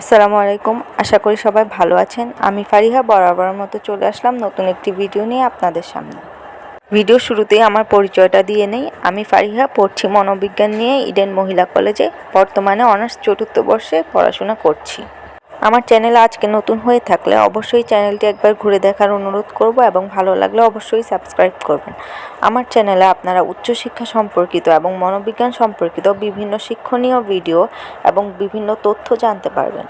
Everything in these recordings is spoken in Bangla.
আসসালামু আলাইকুম। আশা করি সবাই ভালো আছেন। আমি ফারিহা বরাবর মতো চলে আসলাম নতুন একটি ভিডিও নিয়ে আপনাদের সামনে। ভিডিও শুরুতেই আমার পরিচয়টা দিয়ে নেই। আমি ফারিহা, পড়ছি মনোবিজ্ঞান নিয়ে ইডেন মহিলা কলেজে। বর্তমানে অনার্স চতুর্থ বর্ষে পড়াশোনা করছি। আমার চ্যানেল আজকে নতুন হয়ে থাকলে অবশ্যই চ্যানেলটি একবার ঘুরে দেখার অনুরোধ করব এবং ভালো লাগলে অবশ্যই সাবস্ক্রাইব করবেন। আমার চ্যানেলে আপনারা উচ্চশিক্ষা সম্পর্কিত এবং মনোবিজ্ঞান সম্পর্কিত বিভিন্ন শিক্ষণীয় ভিডিও এবং বিভিন্ন তথ্য জানতে পারবেন।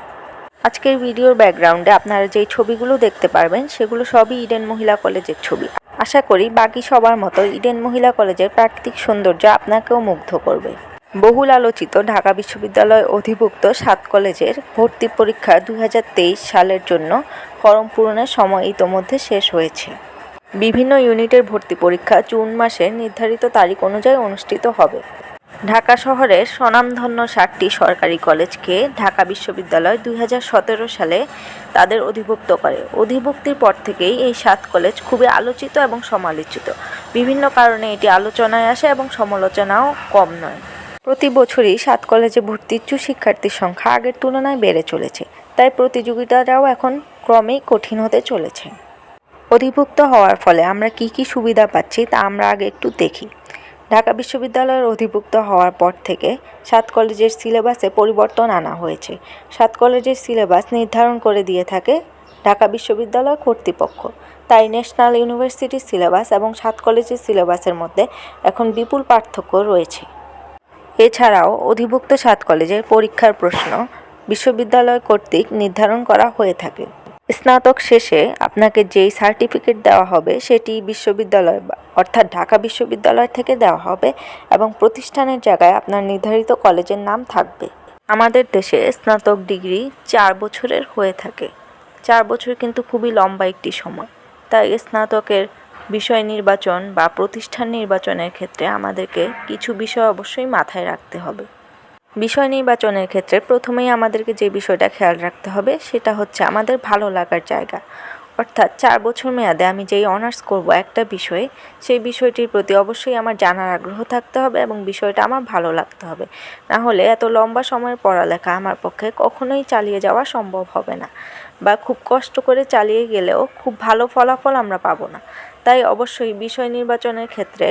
আজকের ভিডিওর ব্যাকগ্রাউন্ডে আপনারা যেই ছবিগুলো দেখতে পারবেন, সেগুলো সবই ইডেন মহিলা কলেজের ছবি। আশা করি বাকি সবার মতো ইডেন মহিলা কলেজের প্রাকৃতিক সৌন্দর্য আপনাকেও মুগ্ধ করবে। বহুল আলোচিত ঢাকা বিশ্ববিদ্যালয় অধিভুক্ত সাত কলেজের ভর্তি পরীক্ষা দুই হাজার তেইশ সালের জন্য ফরম পূরণের সময় ইতোমধ্যে শেষ হয়েছে। বিভিন্ন ইউনিটের ভর্তি পরীক্ষা জুন মাসের নির্ধারিত তারিখ অনুযায়ী অনুষ্ঠিত হবে। ঢাকা শহরের স্বনামধন্য ষাটটি সরকারি কলেজকে ঢাকা বিশ্ববিদ্যালয় দুই হাজার সতেরো সালে তাদের অধিভুক্ত করে। অধিভুক্তির পর থেকেই এই সাত কলেজ খুবই আলোচিত এবং সমালোচিত। বিভিন্ন কারণে এটি আলোচনায় আসে এবং সমালোচনাও কম নয়। প্রতি বছরই সাত কলেজে ভর্তি ইচ্ছুক শিক্ষার্থীর সংখ্যা আগের তুলনায় বেড়ে চলেছে। তাই প্রতিযোগিতাটাও এখন ক্রমেই কঠিন হতে চলেছে। অধিভুক্ত হওয়ার ফলে আমরা কি কি সুবিধা পাচ্ছি তা আমরা আগে একটু দেখি। ঢাকা বিশ্ববিদ্যালয়ের অধিভুক্ত হওয়ার পর থেকে সাত কলেজের সিলেবাসে পরিবর্তন আনা হয়েছে। সাত কলেজের সিলেবাস নির্ধারণ করে দিয়ে থাকে ঢাকা বিশ্ববিদ্যালয় কর্তৃপক্ষ। তাই ন্যাশনাল ইউনিভার্সিটির সিলেবাস এবং সাত কলেজের সিলেবাসের মধ্যে এখন বিপুল পার্থক্য রয়েছে। এছাড়াও অধিভুক্ত সাত কলেজের পরীক্ষার প্রশ্ন বিশ্ববিদ্যালয় কর্তৃক নির্ধারণ করা হয়ে থাকে। স্নাতক শেষে আপনাকে যেই সার্টিফিকেট দেওয়া হবে সেটি বিশ্ববিদ্যালয় অর্থাৎ ঢাকা বিশ্ববিদ্যালয় থেকে দেওয়া হবে এবং প্রতিষ্ঠানের জায়গায় আপনার নির্ধারিত কলেজের নাম থাকবে। আমাদের দেশে স্নাতক ডিগ্রি চার বছরের হয়ে থাকে। চার বছর কিন্তু খুবই লম্বা একটি সময়। তাই স্নাতকের বিষয় নির্বাচন বা প্রতিষ্ঠান নির্বাচনের ক্ষেত্রে আমাদেরকে কিছু বিষয় অবশ্যই মাথায় রাখতে হবে। বিষয় নির্বাচনের ক্ষেত্রে প্রথমেই আমাদেরকে যে বিষয়টা খেয়াল রাখতে হবে সেটা হচ্ছে আমাদের ভালো লাগার জায়গা। অর্থাৎ চার বছর মেয়াদে আমি যেই অনার্স করব একটা বিষয়ে, সেই বিষয়টির প্রতি অবশ্যই আমার জানার আগ্রহ থাকতে হবে এবং বিষয়টা আমার ভালো লাগতে হবে। না হলে এত লম্বা সময়ের পড়ালেখা আমার পক্ষে কখনোই চালিয়ে যাওয়া সম্ভব হবে না বা খুব কষ্ট করে চালিয়ে গেলেও খুব ভালো ফলাফল আমরা পাবো না। তাই অবশ্যই বিষয় নির্বাচনের ক্ষেত্রে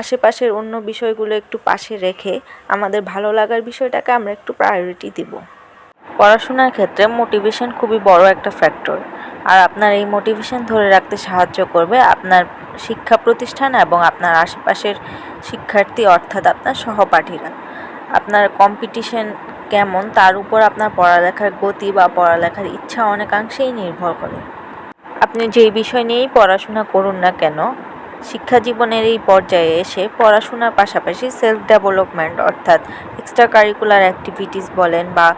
আশেপাশের অন্য বিষয়গুলো একটু পাশে রেখে আমাদের ভালো লাগার বিষয়টাকে আমরা একটু প্রায়োরিটি দিব। পড়াশোনার ক্ষেত্রে মোটিভেশন খুবই বড় একটা ফ্যাক্টর আর আপনার এই মোটিভেশন ধরে রাখতে সাহায্য করবে আপনার শিক্ষা প্রতিষ্ঠান এবং আপনার আশেপাশের শিক্ষার্থী অর্থাৎ আপনার সহপাঠীরা। আপনার কম্পিটিশন কেমন তার উপর আপনার পড়ালেখার গতি বা পড়ালেখার ইচ্ছা অনেকাংশেই নির্ভর করে। আপনি যেই বিষয় নিয়েই পড়াশোনা করুন না কেন, শিক্ষা জীবনের এই পর্যায়ে এসে পড়াশোনার পাশাপাশি সেলফ ডেভেলপমেন্ট অর্থাৎ এক্সট্রা কারিকুলার অ্যাক্টিভিটিস বলেন বা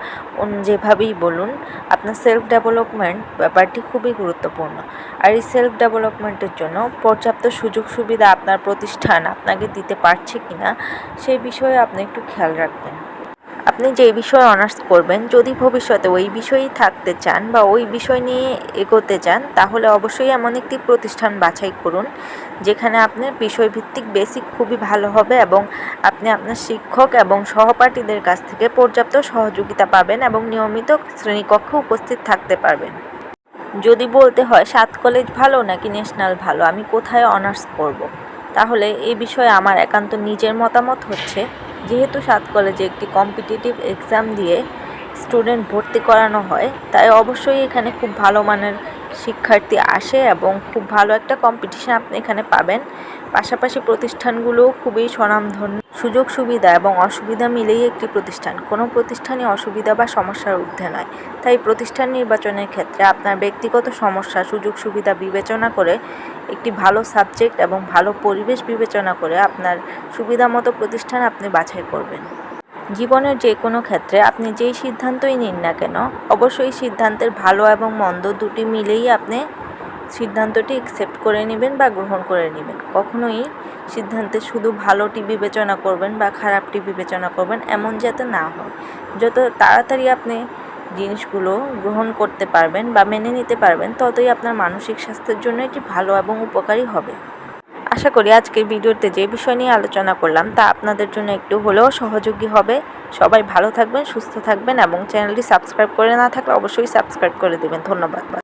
যেভাবেই বলুন, আপনার সেলফ ডেভেলপমেন্ট ব্যাপারটি খুবই গুরুত্বপূর্ণ। আর এই সেলফ ডেভেলপমেন্টের জন্য পর্যাপ্ত সুযোগ সুবিধা আপনার প্রতিষ্ঠান আপনাকে দিতে পারছে কিনা, সেই বিষয়ে আপনি একটু খেয়াল রাখবেন। আপনি যে বিষয়ে অনার্স করবেন, যদি ভবিষ্যতে ওই বিষয়েই থাকতে চান বা ওই বিষয় নিয়ে এগোতে চান, তাহলে অবশ্যই এমন একটি প্রতিষ্ঠান বাছাই করুন, যেখানে আপনার বিষয়ভিত্তিক বেসিক খুবই ভালো হবে এবং আপনি আপনার শিক্ষক এবং সহপাঠীদের কাছ থেকে পর্যাপ্ত সহযোগিতা পাবেন এবং নিয়মিত শ্রেণীকক্ষে উপস্থিত থাকতে পারবেন যদি বলতে হয়, সাত কলেজ ভালো নাকি ন্যাশনাল ভালো, আমি কোথায় অনার্স করব। তাহলে এই বিষয়ে আমার একান্ত নিজের মতামত হচ্ছে যেহেতু সাত কলেজে একটি কম্পিটিটিভ এক্সাম দিয়ে স্টুডেন্ট ভর্তি করানো হয়, তাই অবশ্যই এখানে খুব ভালো মানের শিক্ষার্থী আসে এবং খুব ভালো একটা কম্পিটিশান আপনি এখানে পাবেন। পাশাপাশি প্রতিষ্ঠানগুলোও খুবই স্বনামধন্য। সুযোগ, সুবিধা এবং অসুবিধা মিলেই একটি প্রতিষ্ঠান। কোনো প্রতিষ্ঠানই অসুবিধা বা সমস্যার ঊর্ধ্বে নয়। তাই প্রতিষ্ঠান নির্বাচনের ক্ষেত্রে আপনার ব্যক্তিগত সমস্যা, সুযোগ, সুবিধা বিবেচনা করে একটি ভালো সাবজেক্ট এবং ভালো পরিবেশ বিবেচনা করে আপনার সুবিধা মতো প্রতিষ্ঠান আপনি বাছাই করবেন। জীবনের যে কোনো ক্ষেত্রে আপনি যেই সিদ্ধান্তই নিন না কেন, অবশ্যই সিদ্ধান্তের ভালো এবং মন্দ দুটি মিলেই আপনি সিদ্ধান্তটি একসেপ্ট করে নেবেন বা গ্রহণ করে নেবেন। কখনোই সিদ্ধান্তে শুধু ভালোটি বিবেচনা করবেন বা খারাপটি বিবেচনা করবেন এমন যাতে না হয়। যত তাড়াতাড়ি আপনি জিনিসগুলো গ্রহণ করতে পারবেন বা মেনে নিতে পারবেন, ততই আপনার মানসিক স্বাস্থ্যের জন্য এটি ভালো এবং উপকারী হবে। আশা করি আজকের ভিডিওতে যে বিষয় নিয়ে আলোচনা করলাম তা আপনাদের জন্য একটু হলেও সহযোগী হবে। সবাই ভালো থাকবেন, সুস্থ থাকবেন এবং চ্যানেলটি সাবস্ক্রাইব করে না থাকলে অবশ্যই সাবস্ক্রাইব করে দেবেন। ধন্যবাদ।